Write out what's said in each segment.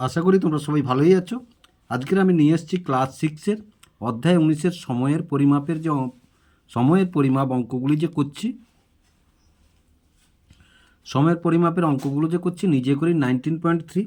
আশা করি তোমরা সবাই ভালোই আছো। আজকের আমি নিয়ে এসেছি ক্লাস সিক্সের অধ্যায় উনিশের সময়ের পরিমাপের যে সময়ের পরিমাপ অঙ্কগুলি যে করছি। সময়ের পরিমাপের অঙ্কগুলো যে করছি, নিজে করি nineteen point three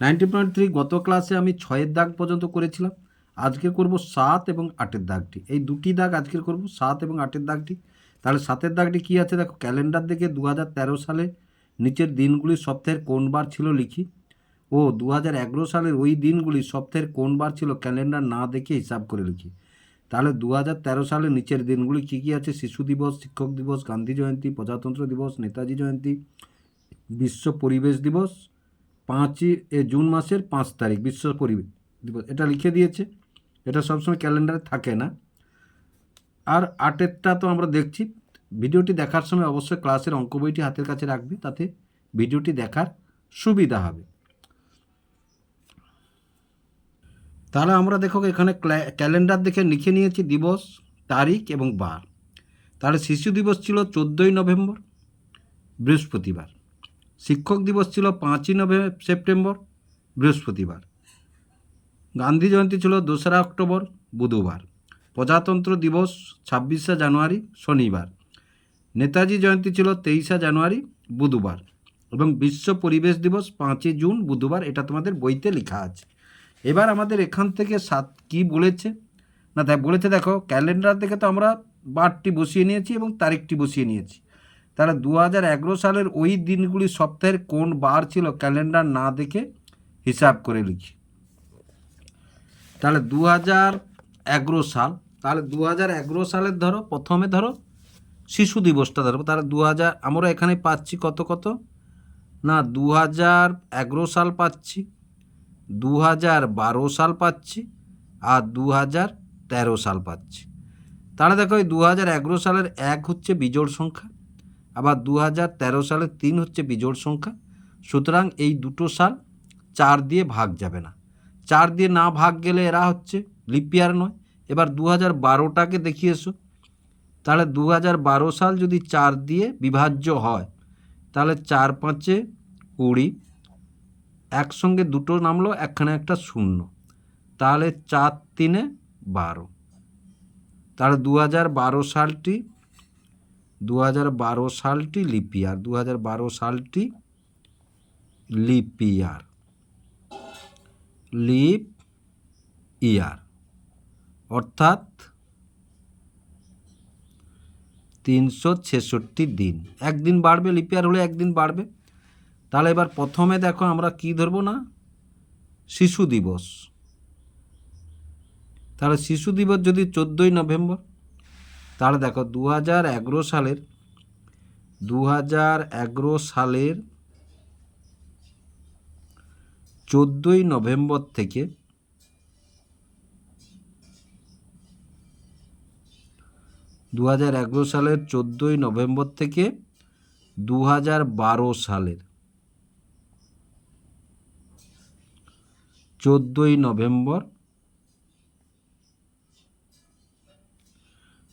nineteen point three গত ক্লাসে আমি ছয়ের দাগ পর্যন্ত করেছিলাম। আজকে করব সাত এবং আটের দাগটি। এই দুটি দাগ আজকের করব, সাত এবং আটের দাগটি। তাহলে সাতের দাগটি কী আছে? দেখো ক্যালেন্ডার দেখে দু হাজার তেরো সালে নিচের দিনগুলি সপ্তাহের কোন বার ছিল লিখি। ও দু হাজার এগারো সালের ওই দিনগুলি সপ্তাহের কোন বার ছিল ক্যালেন্ডার না দেখে হিসাব করে লিখি। তাহলে দু সালে নিচের দিনগুলি কী কী আছে? শিশু দিবস, শিক্ষক দিবস, গান্ধী জয়ন্তী, প্রজাতন্ত্র দিবস, নেতাজি জয়ন্তী, বিশ্ব পরিবেশ দিবস, পাঁচই এ জুন মাসের পাঁচ তারিখ, বিশ্ব পরিবেশ দিবস। এটা লিখে দিয়েছে। এটা সবসময় ক্যালেন্ডারে থাকে না। আর আটেরটা তো আমরা দেখছি। ভিডিওটি দেখার সময় অবশ্যই ক্লাসের অঙ্ক বইটি হাতের কাছে রাখবি, তাতে ভিডিওটি দেখার সুবিধা হবে। তাহলে আমরা দেখো এখানে ক্যালেন্ডার দেখে লিখে নিয়েছি দিবস, তারিখ এবং বার। তাহলে শিশু দিবস ছিল চোদ্দোই নভেম্বর, বৃহস্পতিবার। শিক্ষক দিবস ছিল পাঁচই নভেম্বর সেপ্টেম্বর, বৃহস্পতিবার। গান্ধী জয়ন্তী ছিল দোসরা অক্টোবর, বুধবার। প্রজাতন্ত্র দিবস ছাব্বিশে জানুয়ারি, শনিবার। নেতাজি জয়ন্তী ছিল তেইশে জানুয়ারি, বুধবার। এবং বিশ্ব পরিবেশ দিবস পাঁচই জুন, বুধবার, এটা তোমাদের বইতে লেখা আছে। এবার আমাদের এখান থেকে সাত কি বলেছে? না, দেখ, বলেছে দেখো, ক্যালেন্ডার থেকে তো আমরা বারটি বসিয়ে নিয়েছি এবং তারিখটি বসিয়ে নিয়েছি। তাহলে দু হাজার এগারো সালের ওই দিনগুলি সপ্তাহের কোন বার ছিল ক্যালেন্ডার না দেখে হিসাব করে লিখি। তাহলে দু হাজার এগারো সাল, তাহলে দু হাজার এগারো সালের ধরো, প্রথমে ধরো শিশু দিবসটা ধরো, তাহলে দু হাজার আমরা এখানে পাচ্ছি কত কত? না দু হাজার এগারো সাল পাচ্ছি। দু হাজার বারো সাল পাচ্ছি আর দু হাজার তেরো সাল পাচ্ছি। তাহলে দেখো এই দু হাজার এগারো সালের এক হচ্ছে বিজোড় সংখ্যা, আবার দু হাজার তেরো সালের তিন হচ্ছে বিজোড় সংখ্যা। সুতরাং এই দুটো সাল চার দিয়ে ভাগ যাবে না। চার দিয়ে না ভাগ গেলে এরা হচ্ছে লিপিয়ার নয়। এবার দু হাজার বারোটাকে দেখিয়ে এসো। তাহলে দু হাজার বারো সাল যদি চার দিয়ে বিভাজ্য হয়, তাহলে চার পাঁচে কুড়ি একসঙ্গে দুটো নামলো, একখানে একটা শূন্য। তাহলে চার তিনে বারো। তাহলে দু হাজার বারো সালটি দু হাজার বারো সালটি লিপিয়ার দু হাজার বারো সালটি লিপিয়ার লিপ ইয়ার। অর্থাৎ তিনশো ছেষট্টি দিন। একদিন বাড়বে লিপিয়ার হলে একদিন বাড়বে। তাহলে এবার প্রথমে দেখো আমরা কি ধরবো না? শিশু দিবস। তাহলে শিশু দিবস যদি চোদ্দোই নভেম্বর, তাহলে দেখো দু হাজার এগারো সালের দু হাজার এগারো সালের চোদ্দোই নভেম্বর থেকে দু হাজার এগারো সালের চোদ্দোই নভেম্বর থেকে দু হাজার বারো সালের চোদ্দোই নভেম্বর।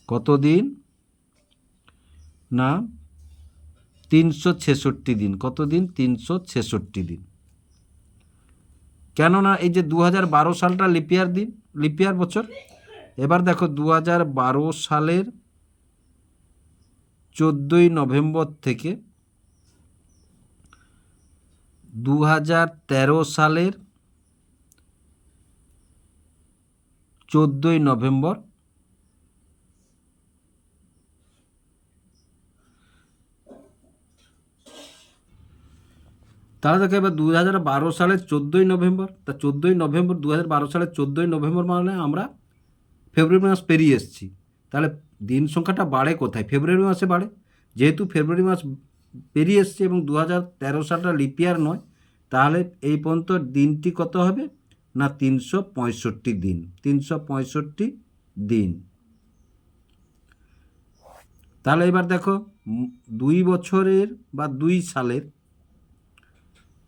কতদিন? না, তিনশো ছেষট্টি দিন। কতদিন? তিনশো ছেষট্টি দিন। কেননা এই যে দু হাজার বারো সালটা লিপিয়ার দিন লিপিয়ার বছর, এবার দেখো দু হাজার বারো সালের চোদ্দোই নভেম্বর থেকে দু হাজার তেরো সালের চোদ্দোই নভেম্বর। তাহলে দেখো এবার দু হাজার বারো সালের চোদ্দোই নভেম্বর। তা চোদ্দোই নভেম্বর দু হাজার বারো সালের চোদ্দোই নভেম্বর মানে আমরা ফেব্রুয়ারি মাস পেরিয়ে এসেছি। তাহলে দিন সংখ্যাটা বাড়ে কোথায়? ফেব্রুয়ারি মাসে বাড়ে। যেহেতু ফেব্রুয়ারি মাস পেরিয়ে এসছে এবং দু হাজার তেরো সালটা লিপিয়ার নয়, তাহলে এই পর্যন্ত দিনটি কত হবে? না তিনশো পঁয়ষট্টি দিন? তিনশো পঁয়ষট্টি দিন। তাহলে এবার দেখো দুই বছরের বা দুই সালের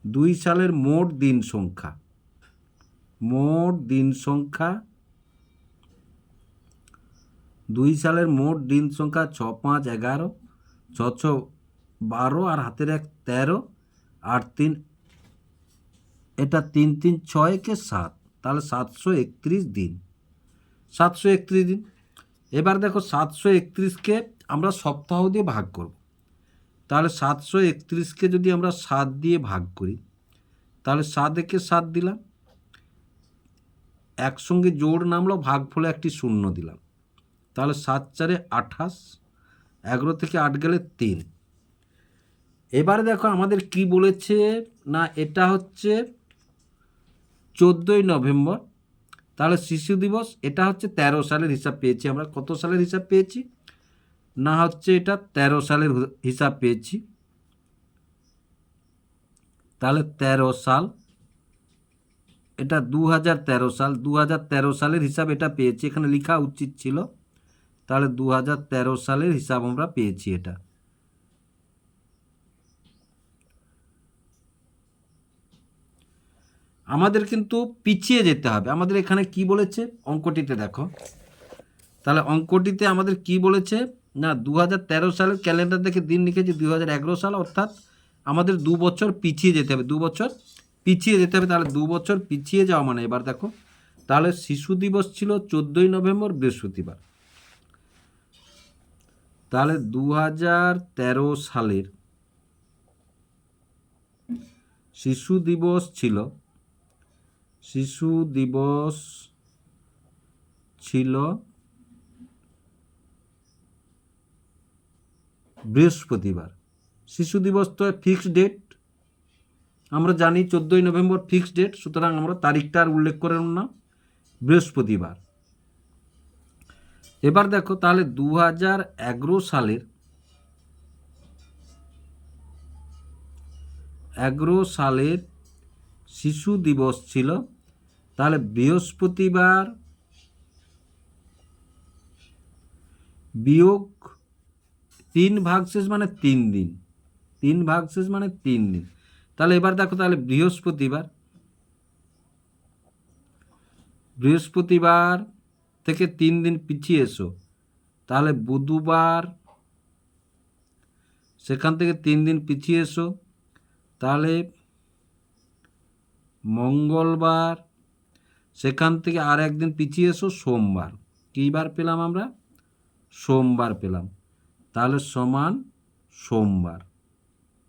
দুই সালের মোট দিন সংখ্যা। মোট দিন সংখ্যা, দুই সালের মোট দিন সংখ্যা ছ পাঁচ এগারো, ছ ছ বারো আর হাতের এক তেরো, আট তিন এটা তিন তিন ছয় কে সাত, তাহলে সাতশো একত্রিশ দিন। সাতশো একত্রিশ দিন। এবার দেখো সাতশো একত্রিশকে আমরা সপ্তাহ দিয়ে ভাগ করব। তাহলে সাতশো একত্রিশকে যদি আমরা সাত দিয়ে ভাগ করি, তাহলে সাত একে সাত দিলাম। একসঙ্গে জোড় নামলো ভাগ ফলে একটি শূন্য দিলাম। তাহলে সাত চারে আঠাশ, এগারো থেকে আট গেলে তিন। এবারে দেখো আমাদের কি বলেছে, না এটা হচ্ছে চোদ্দোই নভেম্বর। তাহলে শিশু দিবস, এটা হচ্ছে তেরো সালের হিসাব পেয়েছি আমরা। কত সালের হিসাব পেয়েছি? না হচ্ছে এটা তেরো সালের হিসাব পেয়েছি। তাহলে তেরো সাল, এটা দু হাজার তেরো সাল। দু হাজার তেরো সালের হিসাব এটা পেয়েছি। এখানে লেখা উচিত ছিল। তাহলে দু হাজার তেরো সালের হিসাব আমরা পেয়েছি এটা। আমাদের কিন্তু পিছিয়ে যেতে হবে। আমাদের এখানে কি বলেছে? অঙ্কটিতে দেখো। তাহলে অঙ্কটিতে আমাদের কি বলেছে? না দু হাজার তেরো সালের ক্যালেন্ডার দেখে দিন লিখেছি দু সাল, অর্থাৎ আমাদের দু বছর পিছিয়ে যেতে হবে। দু বছর পিছিয়ে যেতে হবে, তাহলে দু বছর পিছিয়ে যাওয়া মানে এবার দেখো। তাহলে শিশু দিবস ছিল চোদ্দোই নভেম্বর, বৃহস্পতিবার। তাহলে দু হাজার তেরো সালের শিশু দিবস ছিল শিশু দিবস ছিল বৃহস্পতিবার। শিশু দিবস তো ফিক্সড ডেট আমরা জানি চোদ্দোই নভেম্বর ফিক্সড ডেট সুতরাং আমরা তারিখটা আর উল্লেখ করে না। বৃহস্পতিবার। এবার দেখো তাহলে দু হাজার এগারো সালের এগারো সালের শিশু দিবস ছিল তাহলে বৃহস্পতিবার বিয়োগ তিন ভাগ শেষ মানে তিন দিন। তিন ভাগ শেষ মানে তিন দিন। তাহলে এবার দেখো তাহলে বৃহস্পতিবার। বৃহস্পতিবার থেকে তিন দিন পিছিয়ে এসো। তাহলে বুধবার সেখান থেকে তিন দিন পিছিয়ে এসো। তাহলে মঙ্গলবার সেখান থেকে আর একদিন পিছিয়ে এসো, সোমবার। কী বার পেলাম আমরা? সোমবার পেলাম। তাহলে সমান সোমবার।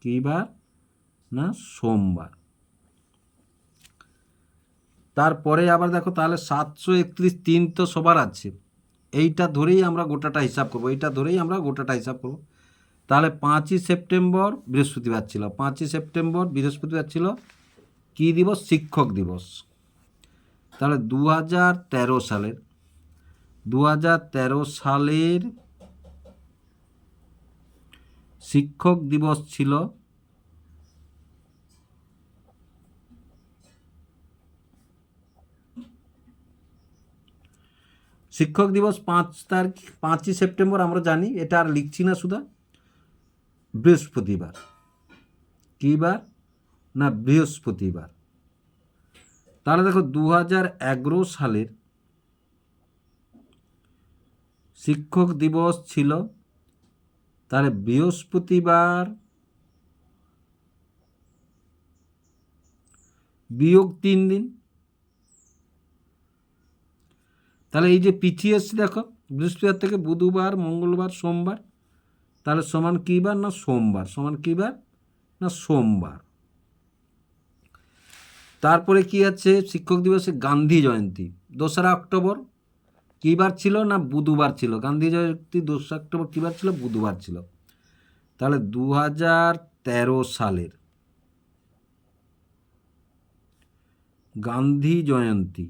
কী বার না, সোমবার। তারপরে আবার দেখো, তাহলে সাতশো একত্রিশ তিন তো সবার আছে। এইটা ধরেই আমরা গোটাটা হিসাব করব। এইটা ধরেই আমরা গোটাটা হিসাব করব। তাহলে পাঁচই সেপ্টেম্বর বৃহস্পতিবার ছিল। পাঁচই সেপ্টেম্বর বৃহস্পতিবার ছিল কী দিবস? শিক্ষক দিবস। তাহলে দু হাজার তেরো সালের দু হাজার তেরো সালের শিক্ষক দিবস ছিল শিক্ষক দিবস পাঁচ তারিখ, পাঁচই সেপ্টেম্বর, আমরা জানি, এটা আর লিখছি না শুধু বৃহস্পতিবার। কী বার না বৃহস্পতিবার? তাহলে দেখো দু হাজার এগারো সালের শিক্ষক দিবস ছিল। তাহলে বৃহস্পতিবার বিয়োগ তিন দিন। তাহলে এই যে পিছিয়ে এসছে দেখো, বৃহস্পতিবার থেকে বুধবার, মঙ্গলবার, সোমবার। তাহলে সমান কী বার না সোমবার? সমান কী বার না সোমবার? তারপরে কি আছে? শিক্ষক দিবসে গান্ধী জয়ন্তী। দোসরা অক্টোবর কী বার ছিল না বুধবার ছিল? গান্ধী জয়ন্তী দোসরা অক্টোবর কী বার ছিল? বুধবার ছিল। তাহলে দু হাজার তেরো সালের গান্ধী জয়ন্তী।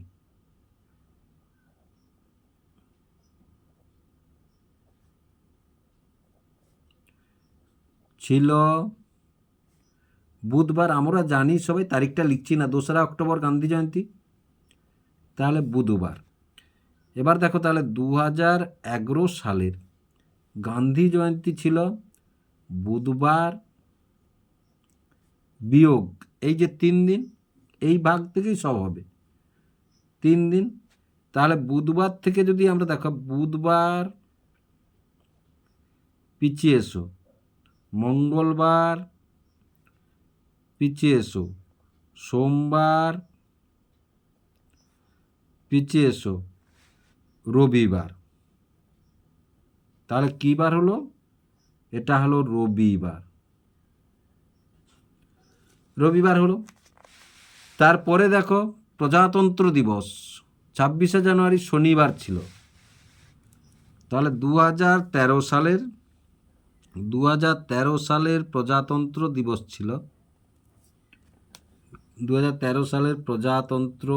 ছিল বুধবার আমরা জানি সবাই তারিখটা লিখছি না, দোসরা অক্টোবর গান্ধী জয়ন্তী। তাহলে বুধবার। এবার দেখো তাহলে দু হাজার এগারো সালের গান্ধী জয়ন্তী ছিল, বুধবার বিয়োগ, এই যে তিন দিন, এই ভাগ থেকেই সব হবে। তিন দিন, তাহলে বুধবার থেকে যদি আমরা দেখো, বুধবার পিছিয়ে এসো, মঙ্গলবার পিছিয়ে এসো। সোমবার পিছিয়ে এসো। রবিবার। তাহলে কী বার হলো? এটা হলো রবিবার। রবিবার হলো। তারপরে দেখো, প্রজাতন্ত্র দিবস। ছাব্বিশে জানুয়ারি শনিবার ছিল। তাহলে দু হাজার তেরো সালের দু হাজার তেরো সালের প্রজাতন্ত্র দিবস ছিল। দু হাজার তেরো সালের প্রজাতন্ত্র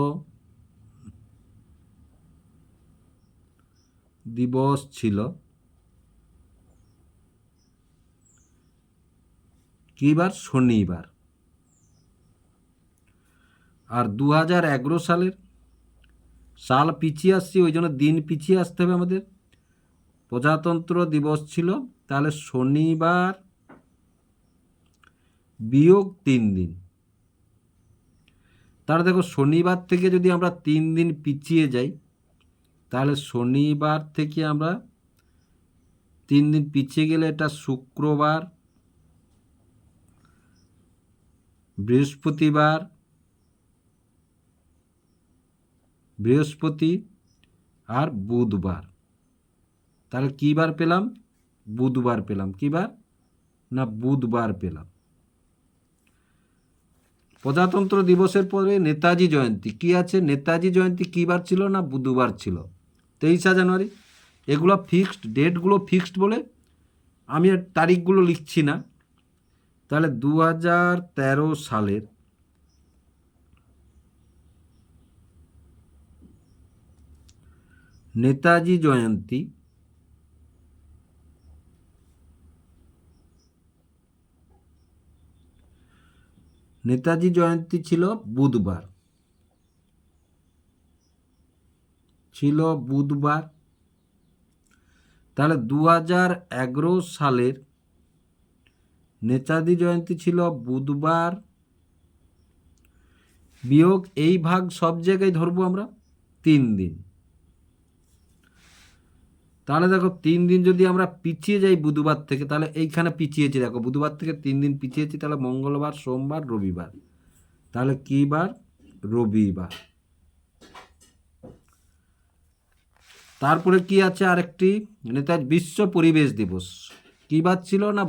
দিবস ছিল। কী বার শনিবার। আর দু হাজার এগারো সালের সাল পিছিয়ে আসছি, ওই জন্য দিন পিছিয়ে আসতে হবে আমাদের। প্রজাতন্ত্র দিবস ছিল, তাহলে শনিবার বিয়োগ তিন দিন। তাহলে দেখো শনিবার থেকে যদি আমরা তিন দিন পিছিয়ে যাই, তাহলে শনিবার থেকে আমরা তিন দিন পিছিয়ে গেলে এটা শুক্রবার, বৃহস্পতিবার, বৃহস্পতি আর বুধবার। তাহলে কী বার পেলাম? বুধবার পেলাম। কী বার না, বুধবার পেলাম। প্রজাতন্ত্র দিবসের পরে নেতাজি জয়ন্তী। কি আছে? নেতাজি জয়ন্তী কী বার ছিল না? বুধবার ছিল। তেইশা জানুয়ারি। এগুলো ফিক্সড ডেটগুলো ফিক্সড বলে আমি তারিখগুলো লিখছি না। তাহলে দু হাজার তেরো সালের নেতাজি জয়ন্তী নেতাজি জয়ন্তী ছিল বুধবার। ছিল বুধবার। তাহলে দু হাজার এগারো সালের নেতাজি জয়ন্তী ছিল বুধবার। বিয়োগ এই ভাগ সব জায়গায় ধরবো আমরা, তিন দিন। তাহলে দেখো তিন দিন যদি আমরা পিছিয়ে যাই বুধবার থেকে, তাহলে এইখানে পিছিয়েছি। দেখো বুধবার থেকে তিন দিন পিছিয়েছি, তাহলে মঙ্গলবার, সোমবার, রবিবার। তাহলে কী বার? রবিবার। তারপরে কি আছে আরেকটি? নেতাজি বিশ্ব পরিবেশ দিবস। কী বার ছিল না?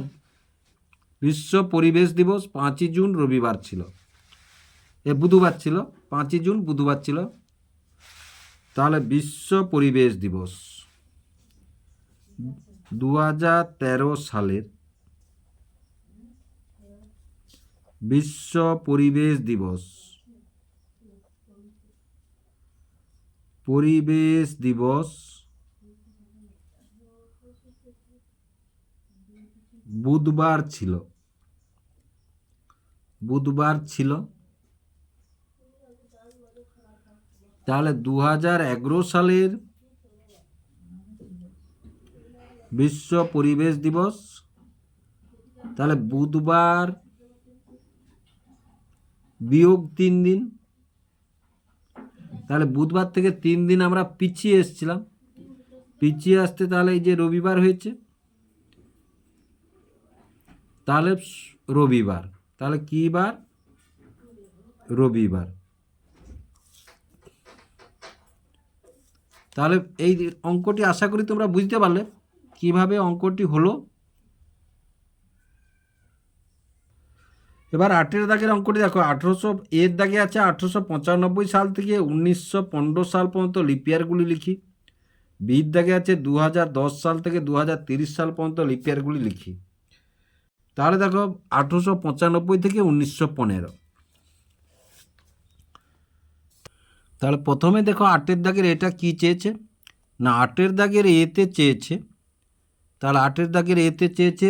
বিশ্ব পরিবেশ দিবস পাঁচই জুন, রবিবার ছিল। এ বুধবার ছিল, পাঁচই জুন, বুধবার ছিল। তাহলে বিশ্ব পরিবেশ দিবস। দু হাজার তেরো সালের বিশ্ব পরিবেশ দিবস। পরিবেশ দিবস বুধবার ছিল। বুধবার ছিল। তাহলে দু হাজার এগারো সালের বিশ্ব পরিবেশ দিবস। তাহলে বুধবার বিয়োগ তিন দিন। তাহলে বুধবার থেকে তিন দিন আমরা পিছিয়ে এসছিলাম। পিছিয়ে আসতে তাহলে এই যে রবিবার হয়েছে, তাহলে রবিবার। তাহলে কী বার? রবিবার। তাহলে এই অঙ্কটি আশা করি তোমরা বুঝতে পারলে। কীভাবে অঙ্কটি হলো? এবার আটের দাগের অঙ্কটি দেখো, আঠেরোশো এর দাগে আছে আঠেরোশো পঁচানব্বই সাল থেকে উনিশশো পনেরো সাল পর্যন্ত লিপিয়ারগুলি লিখি। বির দাগে আছে দু হাজার দশ সাল থেকে দু সাল পর্যন্ত লিপিয়ারগুলি লিখি। তাহলে দেখো, আঠেরোশো পঁচানব্বই থেকে উনিশশো পনেরো। তাহলে প্রথমে দেখো, আটের দাগের এটা কি চেয়েছে? না, আটের দাগের এতে চেয়েছে তাহলে আটের দাগের এতে চেয়েছে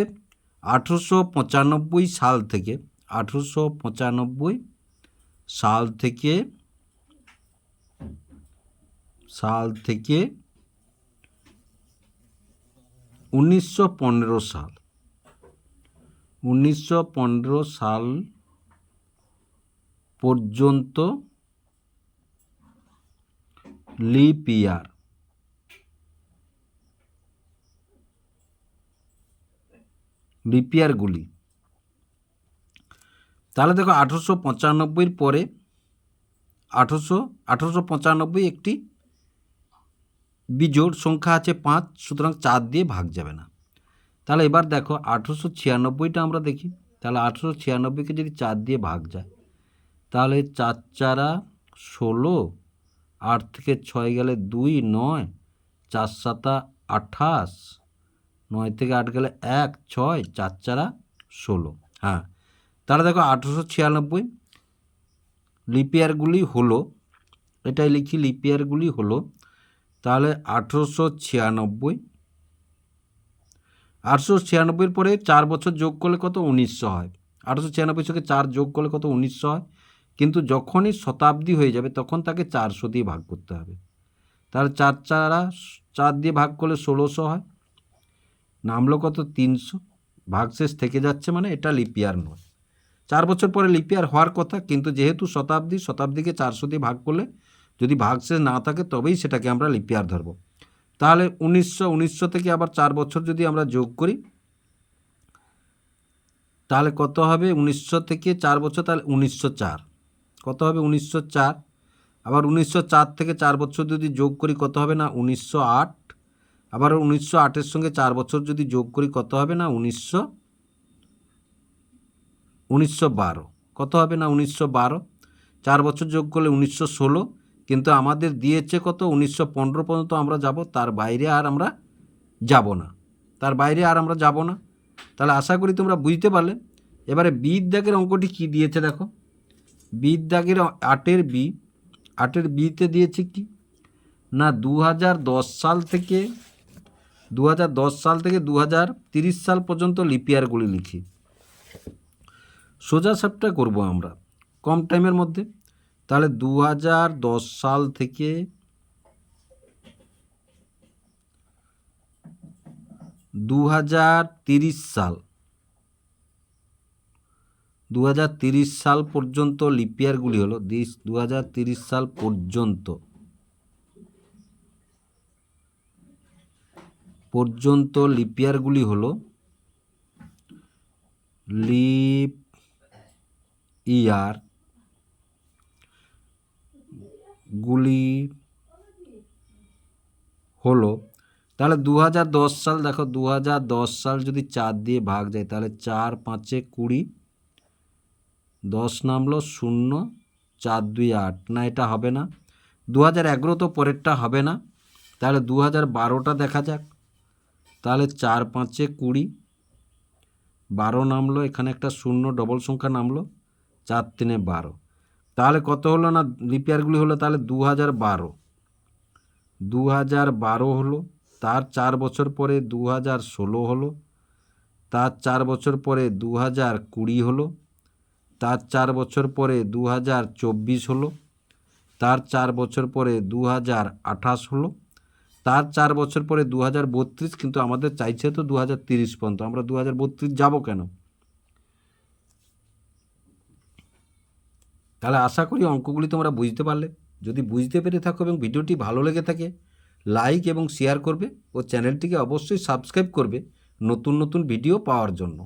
আঠেরোশো পঁচানব্বই সাল থেকে, আঠেরোশো পঁচানব্বই সাল থেকে সাল থেকে উনিশশো পনেরো সাল, উনিশশো পনেরো সাল পর্যন্ত লিপ ইয়ার লিপিয়ারগুলি তাহলে দেখো আঠেরোশো পঁচানব্বইয়ের পরে আঠেরোশো আঠেরোশো পঁচানব্বই একটি বিজোড় সংখ্যা আছে পাঁচ, সুতরাং চার দিয়ে ভাগ যাবে না। তাহলে এবার দেখো আঠেরোশো ছিয়ানব্বইটা আমরা দেখি, তাহলে আঠেরোশো ছিয়ানব্বইকে যদি চার দিয়ে ভাগ যায়, তাহলে চার চারা ষোলো, আট থেকে ছয় গেলে দুই, নয়, চার সাতা আঠাশ নয় থেকে আট গেলে এক, ছয়, চার চারা ষোলো। হ্যাঁ তাহলে দেখো আঠেরোশো ছিয়ানব্বই লিপিয়ারগুলি হলো, এটাই লিখি, লিপিয়ারগুলি হলো, তাহলে আঠেরোশো ছিয়ানব্বই। আটশো ছিয়ানব্বইয়ের পরে চার বছর যোগ করলে কত? উনিশশো হয়। আটশো ছিয়ানব্বই থেকে চার যোগ করলে কত? উনিশশো হয়। কিন্তু যখনই শতাব্দী হয়ে যাবে, তখন তাকে চারশো দিয়ে ভাগ করতে হবে। তাহলে চার চারা, চার দিয়ে ভাগ করলে ষোলোশো হয়। নামলো কত তিনশো, ভাগশেষ থেকে যাচ্ছে মানে এটা লিপিয়ার নয়। চার বছর পরে লিপিয়ার হওয়ার কথা, কিন্তু যেহেতু শতাব্দী, শতাব্দীকে চারশো দিয়ে ভাগ করলে যদি ভাগশেষ না থাকে, তবেই সেটাকে আমরা লিপিয়ার ধরবো। তাহলে উনিশশো উনিশশো থেকে আবার চার বছর যদি আমরা যোগ করি, তাহলে কত হবে? উনিশশো থেকে চার বছর, তাহলে উনিশশো চার। কত হবে? উনিশশো চার। আবার উনিশশো চার থেকে চার বছর যদি যোগ করি, কত হবে না? উনিশশো আট। আবার উনিশশো আটের সঙ্গে চার বছর যদি যোগ করি, কত হবে না? উনিশশো উনিশশো বারো। কত হবে না? উনিশশো বারো। চার বছর যোগ করলে উনিশশো ষোলো। কিন্তু আমাদের দিয়েছে কত? উনিশশো পনেরো পর্যন্ত আমরা যাব। তার বাইরে আর আমরা যাব না। তার বাইরে আর আমরা যাব না। তাহলে আশা করি তোমরা বুঝতে পারলে। এবারে বিদ দাগের অঙ্কটি কি দিয়েছে দেখো। বিদ দাগের আটের বি। আটের বিতে দিয়েছে কি? না দু হাজার দশ সাল থেকে দু হাজার দশ সাল থেকে দু সাল পর্যন্ত লিপিয়ারগুলি লিখি। সোজা সাপটা করব আমরা, কম টাইমের মধ্যে। তাহলে দু হাজার দশ সাল থেকে দু সাল দু সাল পর্যন্ত লিপিয়ারগুলি হলো, দিস দু সাল পর্যন্ত। পর্যন্ত লিপিয়ারগুলি হল লিপ ইয়ার, গুলি হলো। তাহলে দু হাজার দশ সাল, দেখো দু হাজার দশ সাল যদি চার দিয়ে ভাগ যায়, তাহলে চার পাঁচে কুড়ি, দশ নামলো শূন্য, চার দুই আট। না, এটা হবে না। দু হাজার এগারো তো পরেরটা হবে না। তাহলে দু হাজার বারোটা দেখা যাক। তাহলে চার পাঁচে কুড়ি। বারো নামলো, এখানে একটা শূন্য ডবল সংখ্যা নামলো, চার তিনে বারো। তাহলে কত হলো না রিপেয়ারগুলি হলো তাহলে দু হাজার বারো। দু হাজার বারো হলো, তার চার বছর পরে দু হাজার ষোলো হলো, তার চার বছর পরে দু হাজার কুড়ি হলো, তার চার বছর পরে দু হাজার চব্বিশ হলো, তার চার বছর পরে দু হাজার আঠাশ হলো তার চার বছর পরে দু হাজার বত্রিশ, কিন্তু আমাদের চাইছে তো দু হাজার তিরিশ পর্যন্ত। আমরা দু হাজার বত্রিশ যাব কেন? তাহলে আশা করি অঙ্কগুলি তোমরা বুঝতে পারলে। যদি বুঝতে পেরে থাকো এবং ভিডিওটি ভালো লেগে থাকে, লাইক এবং শেয়ার করবে ও চ্যানেলটিকে অবশ্যই সাবস্ক্রাইব করবে নতুন নতুন ভিডিও পাওয়ার জন্য।